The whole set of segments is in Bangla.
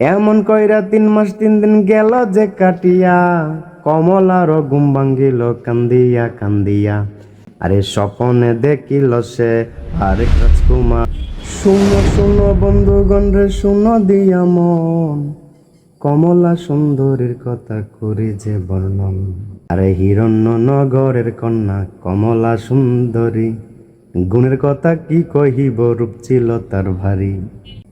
এমন কইরা তিন মাস তিন দিন গেল যে কাটিয়া, কমলার ঘুম ভাঙ্গিল, কান্দিয়া কান্দিয়া। আরে স্বপনে দেখিল সে আরেক রাজকুমার। শুনো শুনো বন্ধুগণ রে, শুনো দিয়া মন। কমলা সুন্দরীর কথা করি যে বর্ণন। আরে হিরণ্য নগরের কন্যা কমলা সুন্দরী, গুণের কথা কি কহিব? রূপ ছিল তার ভারী।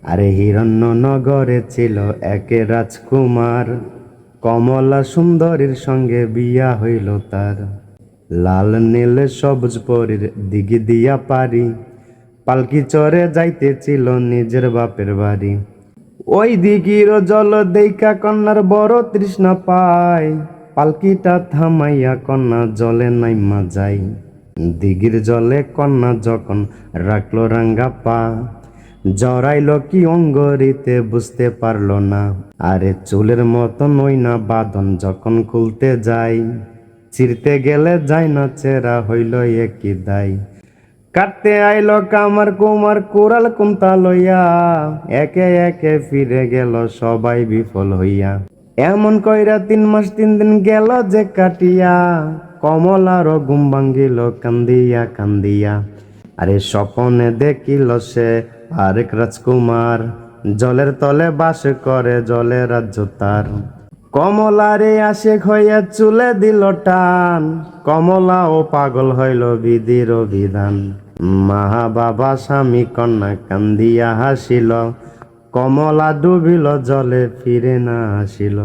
আরে হিরণ্য নগরে ছিল একে রাজকুমার। কমলা সুন্দরীর সঙ্গে বিয়া হইল তার। লাল নীল সবুজ পরীর দিগি দিয়া পারি পালকি চরে যাইতেছিল নিজের বাপের বাড়ি। ওই দিগির জল দেইকা কন্যার বড় তৃষ্ণা পায়। পালকিটা থামাইয়া কন্যা জলে নাইমা যায়। দিগির জলে কন্যা যখন রাখল রাঙ্গা পা। জড়াইল কি অঙ্গরিতে বুঝতে পারল না। আরে চুলের মতন ওই না বাঁধন যখন খুলতে যাই। চিরতে গেলে যাই না চেরা হইল একই দায়। কাটতে আইল কামার কুমার কোরাল কুন্তা লইয়া। একে একে ফিরে গেল সবাই বিফল হইয়া। এমন কইরা তিন মাস তিন দিন গেল যে কাটিয়া। কমলার ঘুম ভাঙ্গিল কান্দিয়া কান্দিয়া। আরে স্বপনে দেখিল সে আরেক রাজকুমার। জলের তলে বাস করে, জলে রাজ্য তার। কমলারে আসে হইয়া চুলে দিল টান। কমলা ও পাগল হইল বিধির বিধান মাহা বাবা স্বামী কন্যা কান্দিয়া হাসিল। কমলা ডুবিল, জলে ফিরে না আসিল।